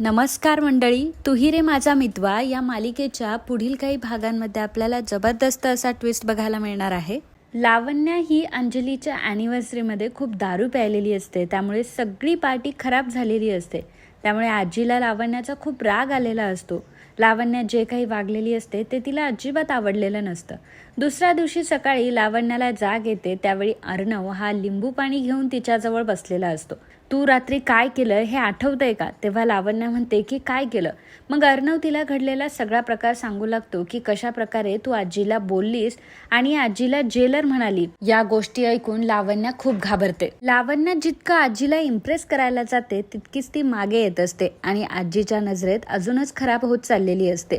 नमस्कार मंडळी तुही रे माझा मितवा. या मालिकेच्या पुढील काही भागांमध्ये आपल्याला जबरदस्त असा ट्विस्ट बघायला मिळणार आहे. लावण्या ही अंजलीच्या ॲनिव्हर्सरीमध्ये खूप दारू प्यायलेली असते. त्यामुळे सगळी पार्टी खराब झालेली असते. त्यामुळे आजीला लावण्याचा खूप राग आलेला असतो. लावण्या जे काही वागलेली असते ते तिला अजिबात आवडलेलं नसतं. दुसऱ्या दिवशी सकाळी लावण्याला जाग येते त्यावेळी अर्णव हा लिंबू पाणी घेऊन तिच्याजवळ बसलेला असतो. तू रात्री काय केलं हे आठवतंय का? तेव्हा लावण्या म्हणते की काय केलं? मग अर्णव तिला घडलेला सगळा प्रकार सांगू लागतो की कशा प्रकारे तू आजीला बोललीस आणि आजीला जेलर म्हणाली. या गोष्टी ऐकून लावण्या खूप घाबरते. लावण्या जितकं आजीला इम्प्रेस करायला जाते तितकीच ती मागे येत असते आणि आजीच्या नजरेत अजूनच खराब होत चाललेली असते.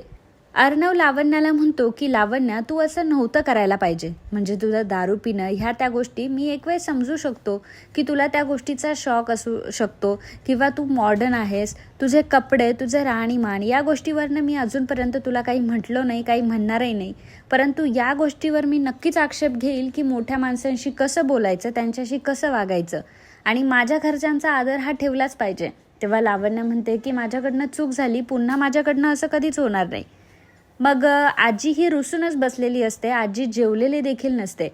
अर्णव लावण्याला म्हणतो की लावण्या तू असं नव्हतं करायला पाहिजे. म्हणजे तुझं दारू पिणं ह्या त्या गोष्टी मी एक वेळ समजू शकतो की तुला त्या गोष्टीचा शॉक असू शकतो किंवा तू मॉडर्न आहेस. तुझे कपडे तुझे राहणीमान या गोष्टीवरनं मी अजूनपर्यंत तुला काही म्हटलं नाही काही म्हणणारही नाही. परंतु या गोष्टीवर मी नक्कीच आक्षेप घेईल की मोठ्या माणसांशी कसं बोलायचं त्यांच्याशी कसं वागायचं. आणि माझ्या घरच्यांचा आदर हा ठेवलाच पाहिजे. तेव्हा लावण्य म्हणते की माझ्याकडनं चूक झाली पुन्हा माझ्याकडनं असं कधीच होणार नाही. मग आजी ही रुसूनच बसलेली असते. आजी जेवलेली देखील नसते.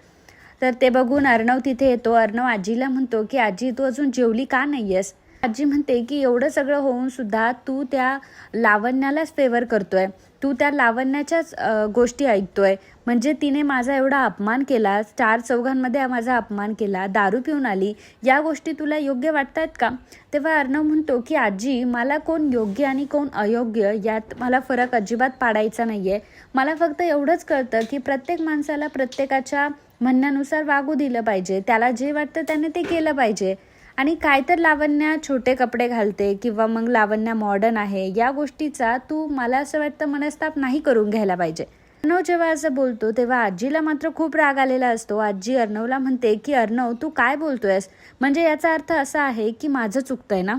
तर ते बघून अर्णव तिथे येतो. अर्णव आजीला म्हणतो की आजी तू अजून जेवली का नाही आहेस आजी म्हणते की एवढं सगळं होऊन सुद्धा तू त्या लावण्यालाच फेवर करतोय. तू त्या लावण्याच्याच गोष्टी ऐकतोय. म्हणजे तिने माझा एवढा अपमान केला चार चौघांमध्ये माझा अपमान केला दारू पिऊन आली या गोष्टी तुला योग्य वाटतात का? तेव्हा अर्णव म्हणतो की आजी मला कोण योग्य आणि कोण अयोग्य यात मला फरक अजिबात पाडायचा नाही आहे मला फक्त एवढंच कळतं की प्रत्येक माणसाला प्रत्येकाच्या म्हणण्यानुसार वागू दिलं पाहिजे. त्याला जे वाटतं त्याने ते केलं पाहिजे. आणि काय तर लावण्या छोटे कपडे घालते किंवा मग लावण्या मॉडर्न आहे या गोष्टीचा तू मला असं वाटतं मनस्ताप नाही करून घ्यायला पाहिजे. अर्णव जेव्हा असं बोलतो तेव्हा आजीला मात्र खूप राग आलेला असतो. आजी अर्णवला म्हणते की अर्णव तू काय बोलतोयस? म्हणजे याचा अर्थ असा आहे की माझं चुकतंय ना?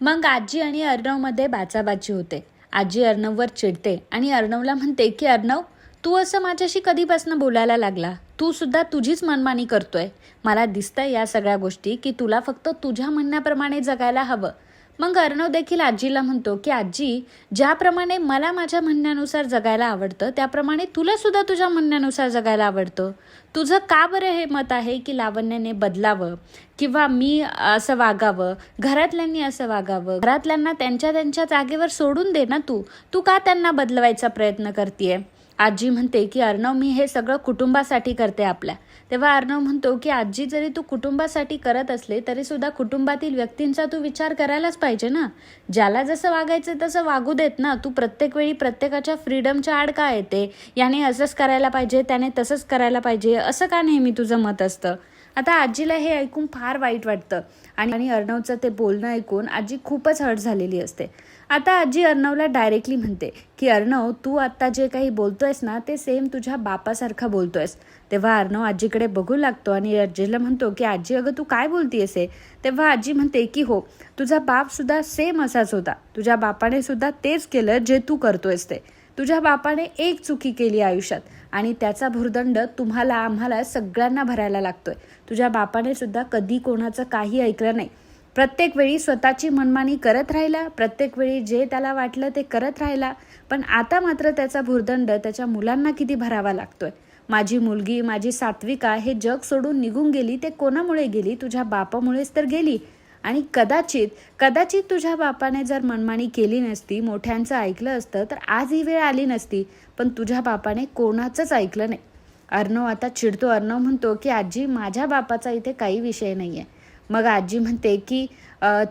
मग आजी आणि अर्णवमध्ये बाचाबाची होते. आजी अर्णववर चिडते आणि अर्णवला म्हणते की अर्णव तू असं माझ्याशी कधीपासून बोलायला लागला? तू सुद्धा तुझीच मनमानी करतोय. मला दिसतंय या सगळ्या गोष्टी की तुला फक्त तुझ्या म्हणण्याप्रमाणे जगायला हवं. मग अर्णव देखील आजीला म्हणतो की आजी ज्याप्रमाणे मला माझ्या म्हणण्यानुसार जगायला आवडतं त्याप्रमाणे तुला सुद्धा तुझ्या म्हणण्यानुसार जगायला आवडतं. तुझं का बरं हे मत आहे की लावण्याने बदलावं? किंवा मी असं वागावं? घरातल्यांनी असं वागावं? घरातल्यांना त्यांच्या त्यांच्या जागेवर सोडून दे ना तू. तू का त्यांना बदलवायचा प्रयत्न करतेय? आजी म्हणते की अर्णव मी हे सगळं कुटुंबासाठी करते आपल्या. तेव्हा अर्णव म्हणतो की आजी जरी तू कुटुंबासाठी करत असले तरी सुद्धा कुटुंबातील व्यक्तींचा तू विचार करायलाच पाहिजे ना. ज्याला जसं वागायचं तसं वागू देत ना. तू प्रत्येक वेळी प्रत्येकाच्या फ्रीडमच्या आड का येते? याने असंच करायला पाहिजे त्याने तसंच करायला पाहिजे असं का नेहमी तुझं मत असतं? आता आजीला हे ऐकून फार वाईट वाटतं. आणि आणि अर्णवचं ते बोलणं ऐकून आजी खूपच हर्ट झालेली असते. आता आजी अर्णवला डायरेक्टली म्हणते की अर्णव तू आत्ता जे काही बोलतोयस ना ते सेम तुझ्या बापासारखं बोलतोयस. तेव्हा अर्णव आजीकडे बघू लागतो आणि आजीला म्हणतो की आजी अगं तू काय बोलतीयस हे? तेव्हा आजी म्हणते की हो तुझा बाप सुद्धा सेम असाच होता. तुझ्या बापाने सुद्धा तेच केलं जे तू करतोयस ते. तुझ्या बापाने एक चुकी केली आयुष्यात आणि त्याचा भुर्दंड तुम्हाला आम्हाला सगळ्यांना भरायला लागतोय. तुझ्या बापाने सुद्धा कधी कोणाचं काही ऐकलं नाही. प्रत्येक वेळी स्वतःची मनमानी करत राहिला प्रत्येक वेळी जे त्याला वाटलं ते करत राहिला पण आता मात्र त्याचा भुर्दंड त्याच्या मुलांना किती भरावा लागतोय? माझी मुलगी माझी सात्विका हे जग सोडून निघून गेली ते कोणामुळे गेली? तुझ्या बापामुळेच तर गेली. आणि कदाचित कदाचित तुझ्या बापाने जर मनमानी केली नसती मोठ्यांचं ऐकलं असतं तर आज ही वेळ आली नसती. पण तुझ्या बापाने कोणाचंच ऐकलं नाही. अर्णव आता चिडतो. अर्णव म्हणतो की आजी माझ्या बापाचा इथे काही विषय नाही आहे मग आजी म्हणते की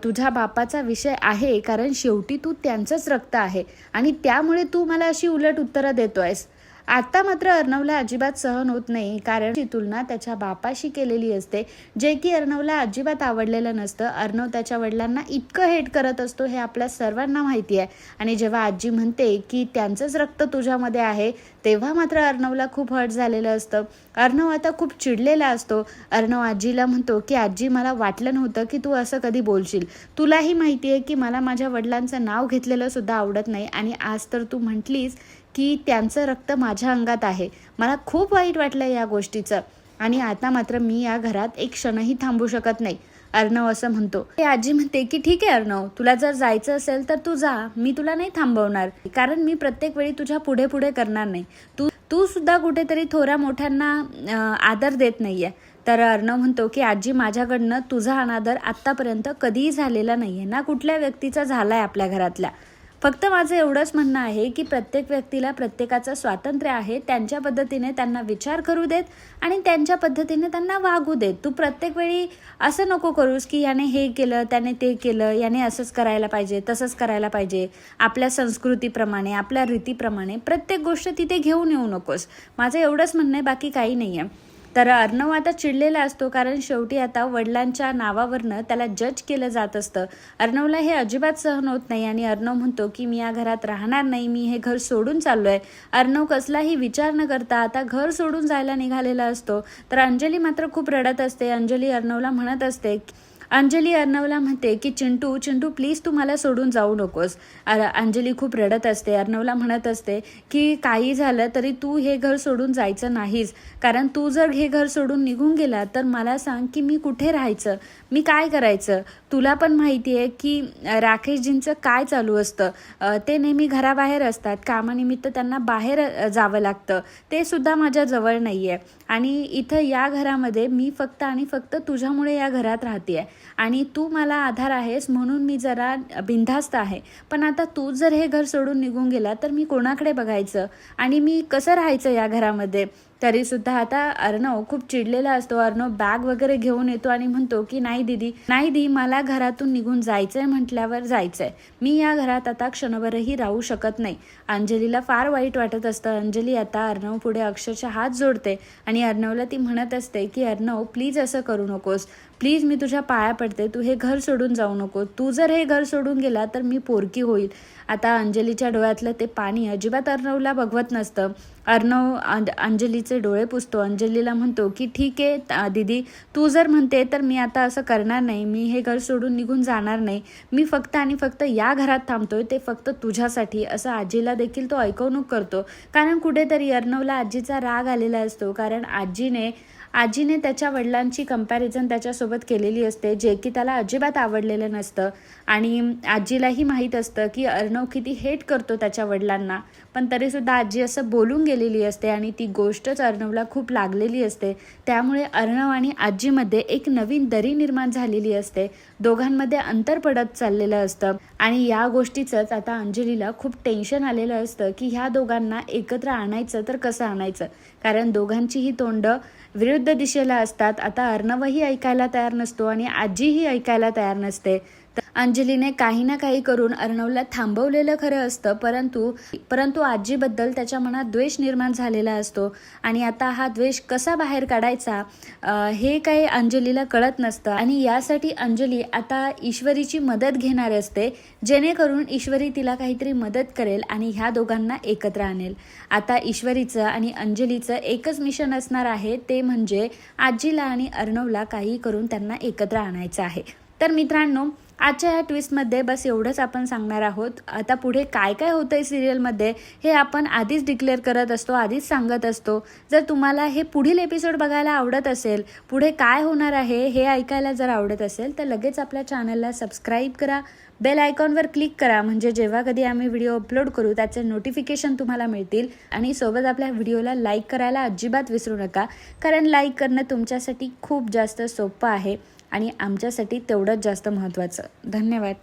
तुझ्या बापाचा विषय आहे कारण शेवटी तू त्यांचंच रक्त आहे आणि त्यामुळे तू मला अशी उलट उत्तरं देतोयस. आता मात्र अर्णवला अजिबात सहन होत नाही कारण ती तुलना त्याच्या बापाशी केलेली असते. जे की अर्णवला अजिबात आवडलेलं नसतं. अर्णव त्याच्या वडिलांना इतकं हेट करत असतो हे आपल्या सर्वांना माहिती आहे. आणि जेव्हा आजी म्हणते की त्यांचंच रक्त तुझ्यामध्ये आहे तेव्हा मात्र अर्णवला खूप हर्ट झालेलं असतं. अर्णव आता खूप चिडलेला असतो. अर्णव आजीला म्हणतो की आजी मला वाटलं नव्हतं की तू असं कधी बोलशील. तुलाही माहिती आहे की मला माझ्या वडिलांचं नाव घेतलेलं सुद्धा आवडत नाही. आणि आज तर तू म्हटलीस की त्यांचं रक्त माझ्या माझ्या अंगात आहे. मला खूप वाईट वाटलं या गोष्टीचं. आणि आता मात्र मी या घरात एक क्षणही थांबू शकत नाही अर्णव असं म्हणतो. ते आजी म्हणते की ठीक आहे अर्णव तुला जर जायचं असेल तर तू जा. मी तुला नाही थांबवणार. कारण मी प्रत्येक वेळी तुझ्या पुढे पुढे करणार नाही. तू तू सुद्धा कुठेतरी थोड्या मोठ्यांना आदर देत नाहीये. तर अर्णव म्हणतो की आजी माझ्याकडनं तुझा अनादर आत्तापर्यंत कधीही झालेला नाहीये. ना कुठल्या व्यक्तीचा झालाय आपल्या घरातल्या. फक्त माझं एवढंच म्हणणं आहे की प्रत्येक व्यक्तीला प्रत्येकाचं स्वातंत्र्य आहे त्यांच्या पद्धतीने त्यांना विचार करू देत आणि त्यांच्या पद्धतीने त्यांना वागू देत. तू प्रत्येक वेळी असं नको करूस की याने हे केलं त्याने ते केलं याने असंच करायला पाहिजे तसंच करायला पाहिजे. आपल्या संस्कृतीप्रमाणे आपल्या रीतीप्रमाणे प्रत्येक गोष्ट तिथे घेऊन येऊ नकोस. माझं एवढंच म्हणणं आहे बाकी काही नाही आहे तर अर्णव आता चिडलेला असतो कारण शेवटी आता वडिलांच्या नावावरनं त्याला जज केलं जात असतं. अर्णवला हे अजिबात सहन होत नाही आणि अर्णव म्हणतो की मी या घरात राहणार नाही मी हे घर सोडून चाललो आहे अर्णव कसलाही विचार न करता आता घर सोडून जायला निघालेला असतो. तर अंजली मात्र खूप रडत असते. अंजली अर्णवला म्हणत असते अंजली अर्णवला म्हणते की चिंटू चिंटू प्लीज तू मला सोडून जाऊ नकोस. अर- अंजली खूप रडत असते. अर्णवला म्हणत असते की काही झालं तरी तू हे घर सोडून जायचं नाहीस. कारण तू जर हे घर सोडून निघून गेला तर मला सांग की मी कुठे राहायचं? मी काय करायचं? तुला पण माहिती आहे की राकेशजींचं काय चालू असतं? ते नेहमी घराबाहेर असतात. कामानिमित्त त्यांना बाहेर जावं लागतं. ते सुद्धा माझ्या जवळ नाही आहे आणि इथं या घरामध्ये मी फक्त आणि फक्त तुझ्यामुळे या घरात राहते आहे आणि तू मला आधार आहेस म्हणून मी जरा बिनधास्त आहे. पण आता तू जर हे घर सोडून निघून गेला तर मी कोणाकडे बघायचं? आणि मी कसं राहायचं या घरामध्ये? तरी सुद्धा आता अर्णव खूप चिडलेला असतो. अर्णव बॅग वगैरे घेऊन येतो आणि म्हणतो की नाही दीदी नाही दी मला घरातून निघून जायचंय म्हटल्यावर जायचंय. मी या घरात आता क्षणभरही राहू शकत नाही. अंजलीला फार वाईट वाटत असतं. अंजली आता अर्णव पुढे अक्षरशः हात जोडते आणि अर्णवला ती म्हणत असते की अर्णव प्लीज असं करू नकोस. प्लीज मी तुझ्या पाया पडते. तू हे घर सोडून जाऊ नको. तू जर हे घर सोडून गेला तर मी पोरकी होईल. आता अंजलीच्या डोळ्यातलं ते पाणी अजिबात अर्णवला बघवत नसतं. अर्णव अंजलीचं अंजलीचे डोळे पुसतो. अंजलीला म्हणतो की ठीक आहे दिदी दीदी. तू जर म्हणते तर मी आता असं करणार नाही. मी हे घर सोडून निघून जाणार नाही. मी फक्त आणि फक्त या घरात थांबतोय. ते फक्त तुझ्यासाठी. असं आजीला देखील तो ऐकवणूक करतो. कारण कुठेतरी अर्णवला आजीचा राग आलेला असतो. कारण आजीने आजीने त्याच्या वडिलांची कंपॅरिझन त्याच्यासोबत केलेली असते जे की त्याला अजिबात आवडलेलं नसतं. आणि आजीलाही माहीत असतं की अर्णव किती हेट करतो त्याच्या वडिलांना. पण तरीसुद्धा आजी असं बोलून गेलेली असते आणि ती गोष्टच अर्णवला खूप लागलेली असते. त्यामुळे अर्णव आणि आजीमध्ये एक नवीन दरी निर्माण झालेली असते. दोघांमध्ये अंतर पडत चाललेलं असतं. आणि या गोष्टीचंच आता अंजलीला खूप टेन्शन आलेलं असतं की ह्या दोघांना एकत्र आणायचं तर कसं आणायचं? कारण दोघांचीही तोंडं विरुद्ध दिशेला असतात. आता अर्णवही ऐकायला तयार नसतो आणि आजीही ऐकायला तयार नसते. अंजलीने काही ना काही करून अर्णवला थांबवलेलं खरं असतं परंतु परंतु आजीबद्दल त्याच्या मनात द्वेष निर्माण झालेला असतो. आणि आता हा द्वेष कसा बाहेर काढायचा हे काही अंजलीला कळत नसतं. आणि यासाठी अंजली आता ईश्वरीची मदत घेणार असते जेणेकरून ईश्वरी तिला काहीतरी मदत करेल आणि ह्या दोघांना एकत्र आणेल. आता ईश्वरीचं आणि अंजलीचं एकच मिशन असणार आहे ते म्हणजे आजीला आणि अर्णवला काही करून त्यांना एकत्र आणायचं आहे. तर मित्रांनो आजच्या ह्या ट्विस्टमध्ये बस एवढंच आपण सांगणार आहोत. आता पुढे काय काय होतं आहे सिरियलमध्ये हे आपण आधीच डिक्लेअर करत असतो आधीच सांगत असतो. जर तुम्हाला हे पुढील एपिसोड बघायला आवडत असेल पुढे काय होणार आहे हे ऐकायला जर आवडत असेल तर लगेच आपल्या चॅनलला सबस्क्राईब करा. बेल आयकॉनवर क्लिक करा म्हणजे जेव्हा कधी आम्ही व्हिडिओ अपलोड करू त्याचे नोटिफिकेशन तुम्हाला मिळतील. आणि सोबत आपल्या व्हिडिओला लाईक करायला अजिबात विसरू नका कारण लाईक करणं तुमच्यासाठी खूप जास्त सोपं आहे. आणि आमच्यासाठी तेवढंच जास्त महत्त्वाचं. धन्यवाद.